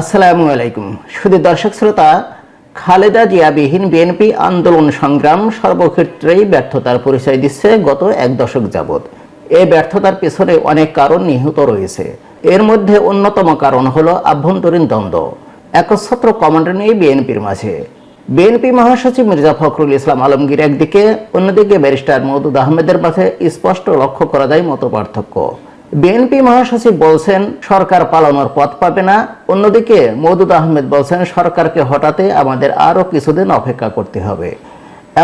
আসসালামু আলাইকুম। শুধু দর্শক শ্রোতা, খালেদা জিয়াবিহীন বিএনপি আন্দোলন সংগ্রাম সর্বক্ষেত্রেই ব্যর্থতার পরিচয় দিচ্ছে গত এক দশক যাবৎ। এই ব্যর্থতার পেছনে অনেক কারণ নিহিত রয়েছে। এর মধ্যে অন্যতম কারণ হলো আভ্যন্তরীণ দ্বন্দ্ব। একচ্ছত্র কমান্ডার নেই বিএনপির মাঝে। বিএনপি মহাসচিব মির্জা ফখরুল ইসলাম আলমগীর একদিকে, অন্যদিকে ব্যারিস্টার মওদুদ আহমেদের মাঝে স্পষ্ট লক্ষ্য করা যায় মত পার্থক্য বিএনপি মহাসচিব বলছেন, সরকার পালানোর পথ পাবে না। অন্যদিকে মওদুদ আহমেদ বলছেন, সরকারকে হটাতে আমাদের আরও কিছুদিন অপেক্ষা করতে হবে।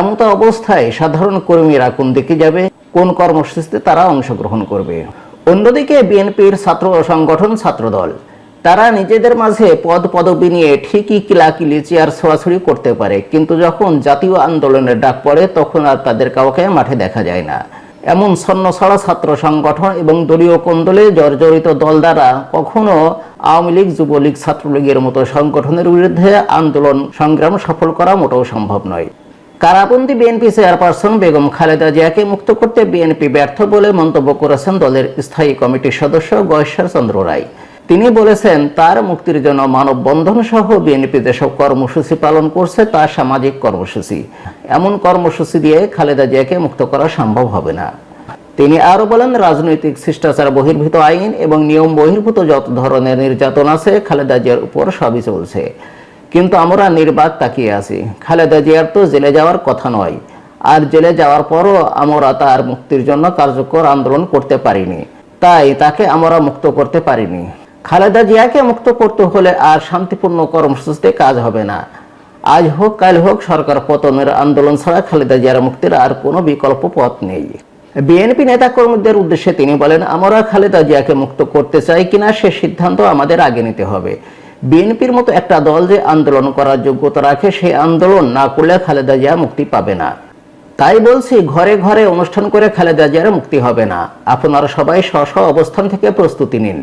এমতো অবস্থায় সাধারণ কর্মীরা কোন দিকে যাবে, কোন কর্মসূচিতে তারা অংশগ্রহণ করবে? অন্যদিকে বিএনপির ছাত্র সংগঠন ছাত্রদল, তারা নিজেদের মাঝে পদ পদবি নিয়ে ঠিকই কিলাকিলি, চেয়ার ছোড়াছড়ি করতে পারে। কিন্তু যখন জাতীয় আন্দোলনের ডাক পড়ে, তখন আর তাদের কাউকে মাঠে দেখা যায় না। এমন ছন্নছড়া ছাত্র সংগঠন এবং দলীয় কোন্দলে জর্জরিত দল দ্বারা কখনো আওয়ামী লীগ, যুবলীগ, ছাত্রলীগের মতো সংগঠনের বিরুদ্ধে আন্দোলন সংগ্রাম সফল করা মোটেও সম্ভব নয়। কারাবন্দি বিএনপি চেয়ারপারসন বেগম খালেদা জিয়াকে মুক্ত করতে বিএনপি ব্যর্থ বলে মন্তব্য করেছেন দলের স্থায়ী কমিটির সদস্য গয়েশ্বর চন্দ্র রায়। তিনি বলেছেন, তার মুক্তির জন্য মানববন্ধন সহ বিএনপি যেসব কর্মসূচি পালন করছে তা সামাজিক কর্মসূচি। এমন কর্মসূচি দিয়ে খালেদা জিয়াকে মুক্ত করা সম্ভব হবে না। তিনি আরও বলেন, রাজনৈতিক শিষ্টাচার বহির্ভূত আইন এবং নিয়ম বহির্ভূত যত ধরনের নির্যাতন আছে, খালেদা জিয়ার উপর সবই চলছে। কিন্তু আমরা নির্বাক তাকিয়ে আছি। খালেদা জিয়ার তো জেলে যাওয়ার কথা নয়। আর জেলে যাওয়ার পরও আমরা তার মুক্তির জন্য কার্যকর আন্দোলন করতে পারিনি। তাই তাকে আমরা মুক্ত করতে পারিনি। খালেদা জিয়াকে মুক্ত করতে হলে আর শান্তিপূর্ণ কর্মসূচিতে কাজ হবে না। আজ হোক, কাল হোক, সরকার পতনের আন্দোলন ছাড়া খালেদা জিয়ার মুক্তির আর কোনো বিকল্প পথ নেই। বিএনপি নেতাকর্মীদের উদ্দেশ্যে তিনি বলেন, আমরা খালেদা জিয়াকে মুক্ত করতে চাই কিনা সে সিদ্ধান্ত আমাদের আগে নিতে হবে। বিএনপির মতো একটা দল যে আন্দোলন করার যোগ্যতা রাখে, সেই আন্দোলন না করলে খালেদা জিয়া মুক্তি পাবে না। তাই বলছি, ঘরে ঘরে অনুষ্ঠান করে খালেদা জিয়ার মুক্তি হবে না। আপনারা সবাই স্ব স্ব অবস্থান থেকে প্রস্তুতি নিন।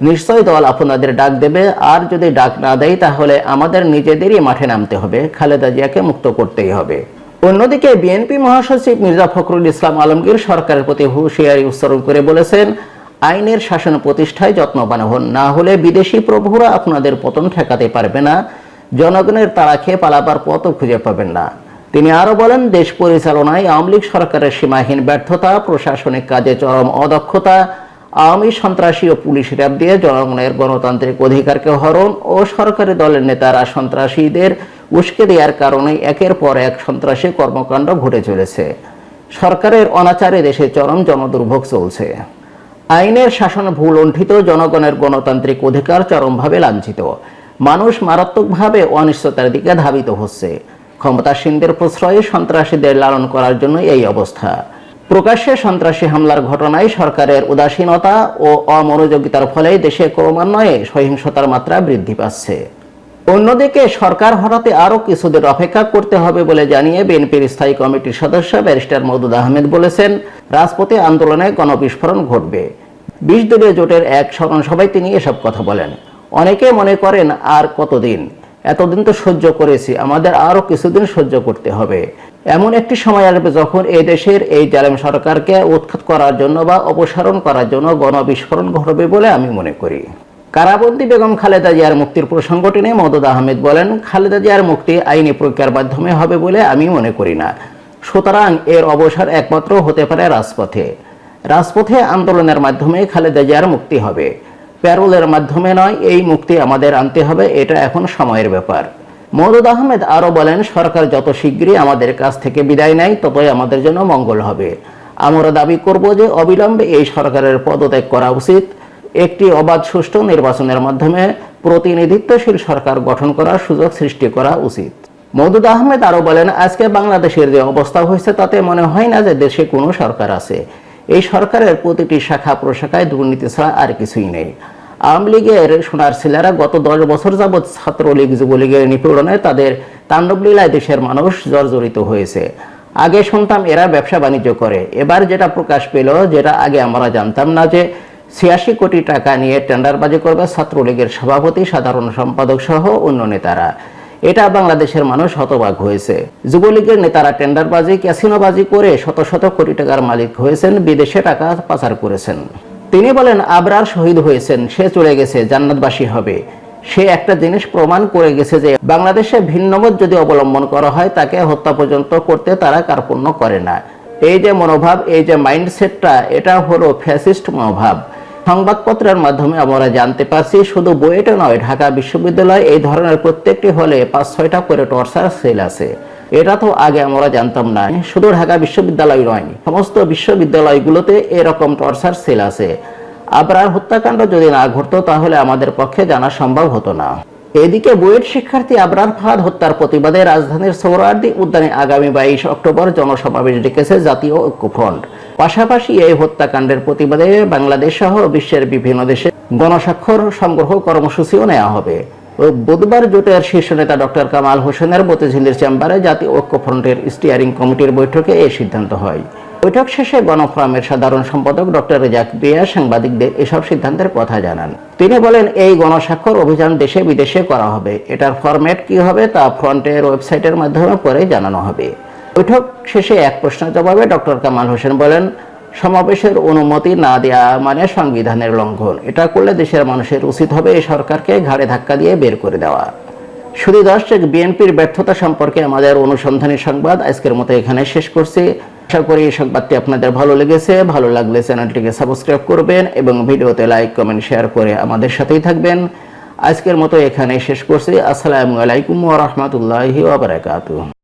নিশ্চয় দল আপনাদের ডাক দেবে। আর যদি ডাক না দেয়, তাহলে আমাদের নিজেদেরই মাঠে নামতে হবে। খালেদা জিয়াকে মুক্ত করতেই হবে। অন্যদিকে বিএনপি মহাসচিব মির্জা ফখরুল ইসলাম আলমগীর সরকারের প্রতি হুঁশিয়ারি উচ্চারণ করে বলেছেন, আইনের শাসন প্রতিষ্ঠায় যত্নবান হন। না হলে বিদেশি প্রভুরা আপনাদের পতন ঠেকাতে পারবে না। জনগণের তাড়া খেয়ে পালাবার পথও খুঁজে পাবেন না। তিনি আরও বলেন, দেশ পরিচালনায় আওয়ামী লীগ সরকারের সীমাহীন ব্যর্থতা, প্রশাসনিক কাজে চরম অদক্ষতা আওয়ামী সন্ত্রাসী ও পুলিশ র্যাব দিয়ে জনগণের গণতান্ত্রিক অধিকারকে হরণ ও সরকারি দলের নেতারা সন্ত্রাসীদের উস্কে দেওয়ার কারণে একের পর এক সন্ত্রাসী কর্মকাণ্ড ঘটে চলেছে। সরকারের অনাচারে দেশে চরম জনদুর্ভোগ চলছে। আইনের শাসন ভুল লণ্ঠিত জনগণের গণতান্ত্রিক অধিকার চরমভাবে লাঞ্ছিত। মানুষ মারাত্মকভাবে অনিশ্চয়তার দিকে ধাবিত হচ্ছে। ক্ষমতাসীনদের প্রশ্রয়ে সন্ত্রাসীদের লালন করার জন্য এই অবস্থা। প্রকাশ্যে সন্ত্রাসী হামলার ঘটনায় সরকারের উদাসীনতা ও অমনোযোগিতার ফলে দেশে ক্রমান্বয়ে সহিংসতার মাত্রা বৃদ্ধি পাচ্ছে। অন্যদিকে সরকার হঠাৎ আরও কিছুদিন অপেক্ষা করতে হবে বলে জানিয়ে বিএনপির স্থায়ী কমিটির সদস্য ব্যারিস্টার মওদুদ আহমেদ বলেছেন, রাজপথে আন্দোলনে গণবিস্ফোরণ ঘটবে। বিশ দলীয় জোটের এক স্মরণ সভায় তিনি এসব কথা বলেন। অনেকে মনে করেন, আর কতদিন? এতদিন তো সহ্য করেছি, আমাদের আরও কিছুদিন সহ্য করতে হবে। এমন একটি সময় আসবে যখন এই দেশের এই জালেম সরকারকে উৎখাত করার জন্য বা অপসারণ করার জন্য গণবিস্ফোরণ ঘটবে বলে আমি মনে করি। কারাবন্দী বেগম খালেদা জিয়ার মুক্তির প্রসঙ্গটি নিয়ে মদুদ আহমেদ বলেন, খালেদা জিয়ার মুক্তি আইনি প্রক্রিয়ার মাধ্যমে হবে বলে আমি মনে করি না। সুতরাং এর অবসর একমাত্র হতে পারে রাজপথে। রাজপথে আন্দোলনের মাধ্যমে খালেদা জিয়ার মুক্তি হবে। প্যারোলের মাধ্যমে নয়, এই মুক্তি আমাদের আনতে হবে, এটা এখন সময়ের ব্যাপার। মদুদ আহমেদ আরও বলেন, সরকার যত শীঘ্রই আমাদের কাছ থেকে বিদায় নেয়, ততই আমাদের জন্য মঙ্গল হবে। আমরা দাবি করব যে অবিলম্বে এই সরকারের পদত্যাগ করা উচিত। একটি অবাধ সুষ্ঠু নির্বাচনের মাধ্যমে প্রতিনিধিত্বশীল সরকার গঠন করার সুযোগ সৃষ্টি করা উচিত। মদুদ আহমেদ আরও বলেন, আজকে বাংলাদেশের যে অবস্থা হয়েছে, তাতে মনে হয় না যে দেশে কোনো সরকার আছে। এই সরকারের প্রতিটি শাখা প্রশাখায় দুর্নীতি ছাড়া আর কিছুই নেই। আওয়ামী লীগের সোনার ছেলেরা গত দশ বছর যাবৎ ছাত্রলীগ, যুবলীগের নিপীড়নে তাদের তাণ্ডবলীলায় দেশের মানুষ জর্জরিত হয়েছে। আগে শুনতাম এরা ব্যবসা বাণিজ্য করে। এবার যেটা প্রকাশ পেল, যেটা আগে আমরা জানতাম না যে ছিয়াশি কোটি টাকা নিয়ে টেন্ডারবাজি করবে ছাত্রলীগের সভাপতি, সাধারণ সম্পাদক সহ অন্য নেতারা। এটা বাংলাদেশের মানুষ হতবাক হয়েছে। যুবলীগের নেতারা টেন্ডারবাজি, ক্যাসিনোবাজি করে শত শত কোটি টাকার মালিক হয়েছেন, বিদেশে টাকা পাচার করেছেন। তিনি বলেন, আবরার শহীদ হয়েছেন, সে চলে গেছে, জান্নাতবাসী হবে। সে একটা জিনিস প্রমাণ করে গেছে যে বাংলাদেশে ভিন্নমত যদি অবলম্বন করা হয়, তাকে হত্যা পর্যন্ত করতে তারা কার্পণ্য করে না। এই যে মনোভাব, এই যে মাইন্ডসেটটা, এটা হলো ফ্যাসিস্ট মনোভাব। সংবাদপত্রের মাধ্যমে আমরা জানতে পারছি, শুধু বুয়েটে নয়, ঢাকা বিশ্ববিদ্যালয় এই ধরনের প্রত্যেকটি হলে পাঁচ ছয়টা করে টর্চার সেল আছে। এটা তো আগে আমরা জানতাম না। শুধু ঢাকা বিশ্ববিদ্যালয় নয়, সমস্ত বিশ্ববিদ্যালয়গুলোতে এরকম টর্চার সেল আছে। আবরার হত্যাকাণ্ড যদি না ঘটতো, তাহলে আমাদের পক্ষে জানা সম্ভব হতো না। এদিকে বুয়েট শিক্ষার্থী আবরার ফাহাদ হত্যার প্রতিবাদে রাজধানীর সৌরার্দি উদ্যানে আগামী বাইশ অক্টোবর জনসমাবেশ ডেকেছে জাতীয় ঐক্যফ্রন্ট। পাশাপাশি এই হত্যাকাণ্ডের প্রতিবাদে বাংলাদেশ সহ বিশ্বের বিভিন্ন দেশে গণস্বাক্ষর সংগ্রহ কর্মসূচিও নেওয়া হবে। বুধবার জোটের শীর্ষ নেতা ডক্টর কামাল হোসেনের মতিঝিলের চেম্বারে জাতীয় ঐক্যফ্রন্টের স্টিয়ারিং কমিটির বৈঠকে এই সিদ্ধান্ত হয়। বৈঠক শেষে গণফোরামের সাধারণ সম্পাদক ডক্টর রেজাক বিয়া সাংবাদিকদের এসব সিদ্ধান্তের কথা জানান। তিনি বলেন, এই গণস্বাক্ষর অভিযান দেশে বিদেশে করা হবে। এটার ফরম্যাট কি হবে তা ফ্রন্টের ওয়েবসাইটের মাধ্যমে পরে জানানো হবে। বৈঠক শেষে এক প্রশ্নের জবাবে ডক্টর কামাল হোসেন বলেন সমাবেশের অনুমতি না দেয়া মানে সংবিধানের লঙ্ঘন। এটা করলে দেশের মানুষের উচিত হবে এই সরকারকে ঘাড়ে ধাক্কা দিয়ে বের করে দেওয়া। শুধু দর্শক বিএনপির ব্যর্থতা সম্পর্কে আমাদের অনুসন্ধানী সংবাদ আজকের মতো এখানে শেষ করছি। আশা করি এই সংবাদটি আপনাদের ভালো লেগেছে। ভালো লাগলে চ্যানেলটিকে সাবস্ক্রাইব করবেন এবং ভিডিওতে লাইক, কমেন্ট, শেয়ার করে আমাদের সাথেই থাকবেন। আজকের মতো এখানে শেষ করছি। আসসালামু আলাইকুম ওয়া রাহমাতুল্লাহি